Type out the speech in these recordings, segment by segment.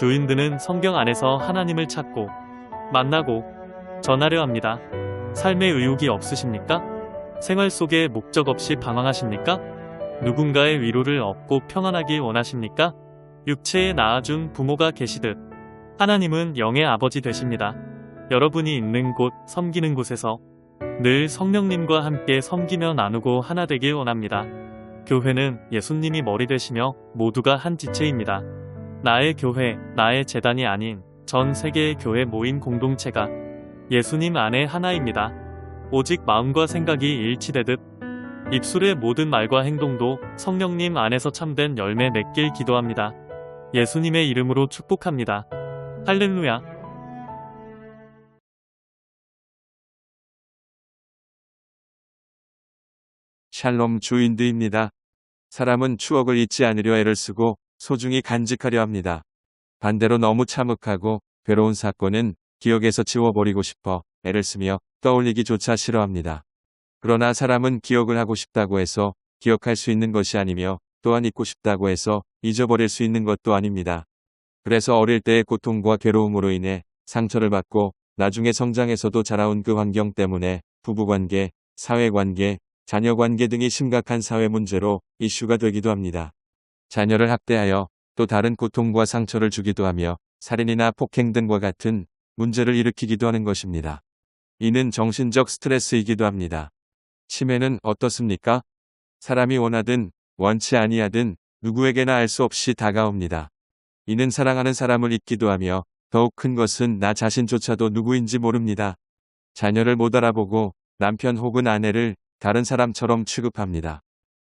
주인들은 성경 안에서 하나님을 찾고 만나고 전하려 합니다. 삶의 의욕이 없으십니까? 생활 속에 목적 없이 방황하십니까? 누군가의 위로를 얻고 평안하길 원하십니까? 육체에 낳아준 부모가 계시듯 하나님은 영의 아버지 되십니다. 여러분이 있는 곳, 섬기는 곳에서 늘 성령님과 함께 섬기며 나누고 하나 되길 원합니다. 교회는 예수님이 머리 되시며 모두가 한 지체입니다. 나의 교회, 나의 재단이 아닌 전 세계의 교회 모임 공동체가 예수님 안에 하나입니다. 오직 마음과 생각이 일치되듯 입술의 모든 말과 행동도 성령님 안에서 참된 열매 맺길 기도합니다. 예수님의 이름으로 축복합니다. 할렐루야. 샬롬 주인드입니다. 사람은 추억을 잊지 않으려 애를 쓰고 소중히 간직하려 합니다. 반대로 너무 참혹하고 괴로운 사건은 기억에서 지워버리고 싶어 애를 쓰며 떠올리기조차 싫어합니다. 그러나 사람은 기억을 하고 싶다고 해서 기억할 수 있는 것이 아니며 또한 잊고 싶다고 해서 잊어버릴 수 있는 것도 아닙니다. 그래서 어릴 때의 고통과 괴로움으로 인해 상처를 받고 나중에 성장해서도 자라온 그 환경 때문에 부부관계, 사회관계, 자녀관계 등이 심각한 사회 문제로 이슈가 되기도 합니다. 자녀를 학대하여 또 다른 고통과 상처를 주기도 하며 살인이나 폭행 등과 같은 문제를 일으키기도 하는 것입니다. 이는 정신적 스트레스이기도 합니다. 치매는 어떻습니까? 사람이 원하든 원치 아니하든 누구에게나 알 수 없이 다가옵니다. 이는 사랑하는 사람을 잊기도 하며 더욱 큰 것은 나 자신조차도 누구인지 모릅니다. 자녀를 못 알아보고 남편 혹은 아내를 다른 사람처럼 취급합니다.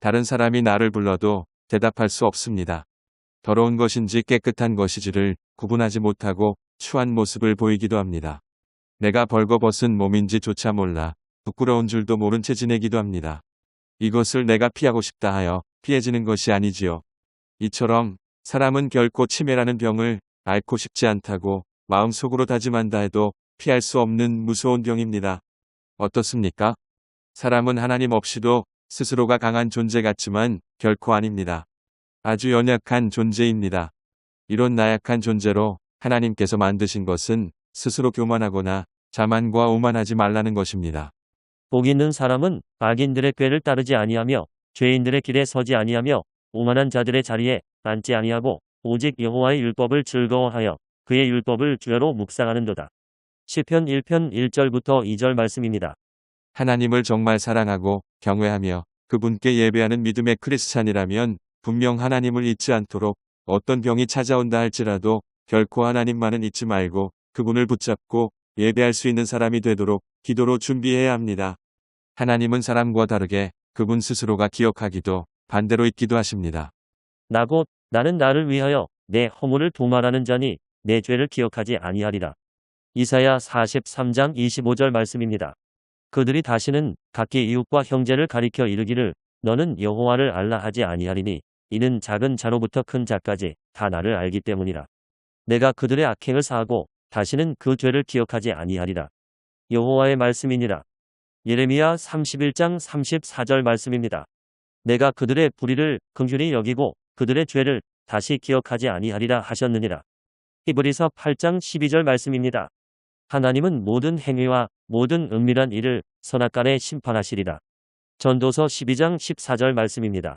다른 사람이 나를 불러도 대답할 수 없습니다. 더러운 것인지 깨끗한 것이지를 구분하지 못하고 추한 모습을 보이기도 합니다. 내가 벌거벗은 몸인지조차 몰라 부끄러운 줄도 모른 채 지내기도 합니다. 이것을 내가 피하고 싶다 하여 피해지는 것이 아니지요. 이처럼 사람은 결코 치매라는 병을 앓고 싶지 않다고 마음속으로 다짐한다 해도 피할 수 없는 무서운 병입니다. 어떻습니까? 사람은 하나님 없이도 스스로가 강한 존재 같지만 결코 아닙니다. 아주 연약한 존재입니다. 이런 나약한 존재로 하나님께서 만드신 것은 스스로 교만하거나 자만과 오만하지 말라는 것입니다. 복 있는 사람은 악인들의 꾀를 따르지 아니하며 죄인들의 길에 서지 아니하며 오만한 자들의 자리에 앉지 아니하고 오직 여호와의 율법을 즐거워하여 그의 율법을 주야로 묵상하는도다. 시편 1편 1절부터 2절 말씀입니다. 하나님을 정말 사랑하고 경외하며 그분께 예배하는 믿음의 크리스찬이라면 분명 하나님을 잊지 않도록 어떤 병이 찾아온다 할지라도 결코 하나님만은 잊지 말고 그분을 붙잡고 예배할 수 있는 사람이 되도록 기도로 준비해야 합니다. 하나님은 사람과 다르게 그분 스스로가 기억하기도 반대로 잊기도 하십니다. 나곧 나는 나를 위하여 내 허물을 도말하는 자니 내 죄를 기억하지 아니하리라. 이사야 43장 25절 말씀입니다. 그들이 다시는 각기 이웃과 형제를 가리켜 이르기를 너는 여호와를 알라 하지 아니하리니 이는 작은 자로부터 큰 자까지 다 나를 알기 때문이라. 내가 그들의 악행을 사하고 다시는 그 죄를 기억하지 아니하리라. 여호와의 말씀이니라. 예레미야 31장 34절 말씀입니다. 내가 그들의 불의를 긍휼히 여기고 그들의 죄를 다시 기억하지 아니하리라 하셨느니라. 히브리서 8장 12절 말씀입니다. 하나님은 모든 행위와 모든 은밀한 일을 선악간에 심판하시리라. 전도서 12장 14절 말씀입니다.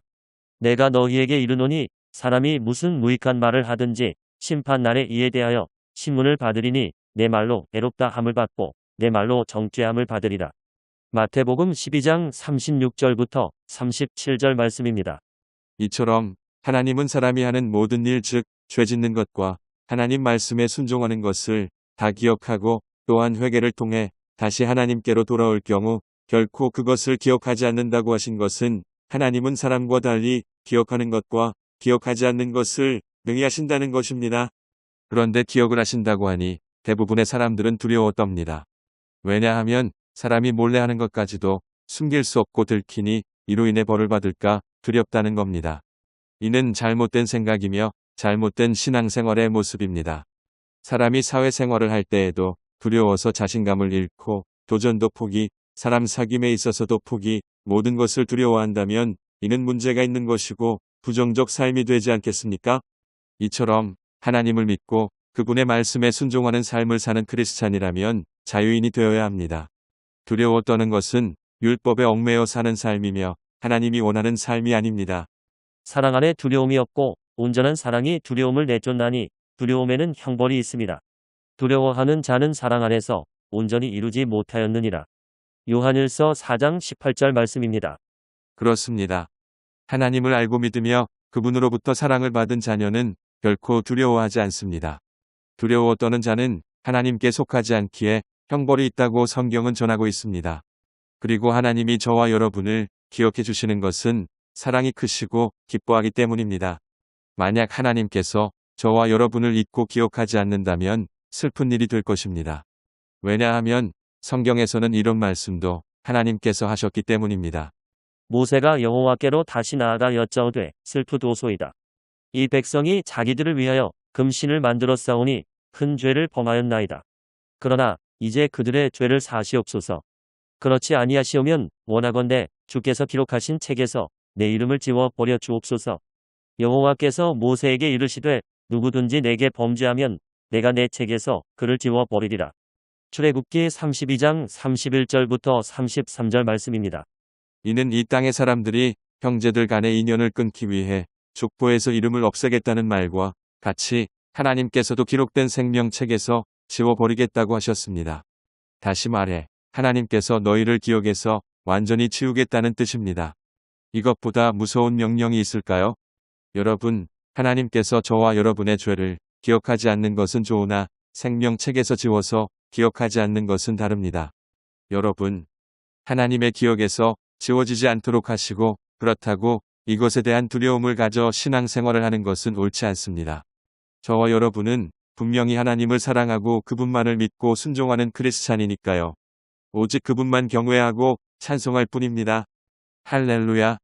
내가 너희에게 이르노니 사람이 무슨 무익한 말을 하든지 심판 날에 이에 대하여 신문을 받으리니 내 말로 애롭다 함을 받고 내 말로 정죄함을 받으리라. 마태복음 12장 36절부터 37절 말씀입니다. 이처럼 하나님은 사람이 하는 모든 일 즉 죄 짓는 것과 하나님 말씀에 순종하는 것을 다 기억하고 또한 회개를 통해 다시 하나님께로 돌아올 경우 결코 그것을 기억하지 않는다고 하신 것은 하나님은 사람과 달리 기억하는 것과 기억하지 않는 것을 능히 하신다는 것입니다. 그런데 기억을 하신다고 하니 대부분의 사람들은 두려워 떱니다. 왜냐하면 사람이 몰래 하는 것까지도 숨길 수 없고 들키니 이로 인해 벌을 받을까 두렵다는 겁니다. 이는 잘못된 생각이며 잘못된 신앙생활의 모습입니다. 사람이 사회생활을 할 때에도 두려워서 자신감을 잃고 도전도 포기, 사람 사귐에 있어서도 포기, 모든 것을 두려워한다면 이는 문제가 있는 것이고 부정적 삶이 되지 않겠습니까? 이처럼 하나님을 믿고 그분의 말씀에 순종하는 삶을 사는 크리스찬이라면 자유인이 되어야 합니다. 두려워 떠는 것은 율법에 얽매여 사는 삶이며 하나님이 원하는 삶이 아닙니다. 사랑 안에 두려움이 없고 온전한 사랑이 두려움을 내쫓나니 두려움에는 형벌이 있습니다. 두려워하는 자는 사랑 안에서 온전히 이루지 못하였느니라. 요한일서 4장 18절 말씀입니다. 그렇습니다. 하나님을 알고 믿으며 그분으로부터 사랑을 받은 자녀는 결코 두려워하지 않습니다. 두려워 떠는 자는 하나님께 속하지 않기에 형벌이 있다고 성경은 전하고 있습니다. 그리고 하나님이 저와 여러분을 기억해 주시는 것은 사랑이 크시고 기뻐하기 때문입니다. 만약 하나님께서 저와 여러분을 잊고 기억하지 않는다면 슬픈 일이 될 것입니다. 왜냐하면 성경에서는 이런 말씀도 하나님께서 하셨기 때문입니다. 모세가 여호와께로 다시 나아가 여짜오되 슬프도소이다. 이 백성이 자기들을 위하여 금신을 만들어 싸우니 큰 죄를 범하였나이다. 그러나 이제 그들의 죄를 사시옵소서. 그렇지 아니하시오면 원하건대 주께서 기록하신 책에서 내 이름을 지워 버려 주옵소서. 여호와께서 모세에게 이르시되 누구든지 내게 범죄하면 내가 내 책에서 그를 지워 버리리라. 출애굽기 32장 31절부터 33절 말씀입니다. 이는 이 땅의 사람들이 형제들 간의 인연을 끊기 위해 족보에서 이름을 없애겠다는 말과 같이 하나님께서도 기록된 생명책에서 지워버리겠다고 하셨습니다. 다시 말해 하나님께서 너희를 기억에서 완전히 지우겠다는 뜻입니다. 이것보다 무서운 명령이 있을까요? 여러분, 하나님께서 저와 여러분의 죄를 기억하지 않는 것은 좋으나 생명책에서 지워서 기억하지 않는 것은 다릅니다. 여러분, 하나님의 기억에서 지워지지 않도록 하시고 그렇다고 이것에 대한 두려움을 가져 신앙생활을 하는 것은 옳지 않습니다. 저와 여러분은 분명히 하나님을 사랑하고 그분만을 믿고 순종하는 크리스찬이니까요. 오직 그분만 경외하고 찬송할 뿐입니다. 할렐루야.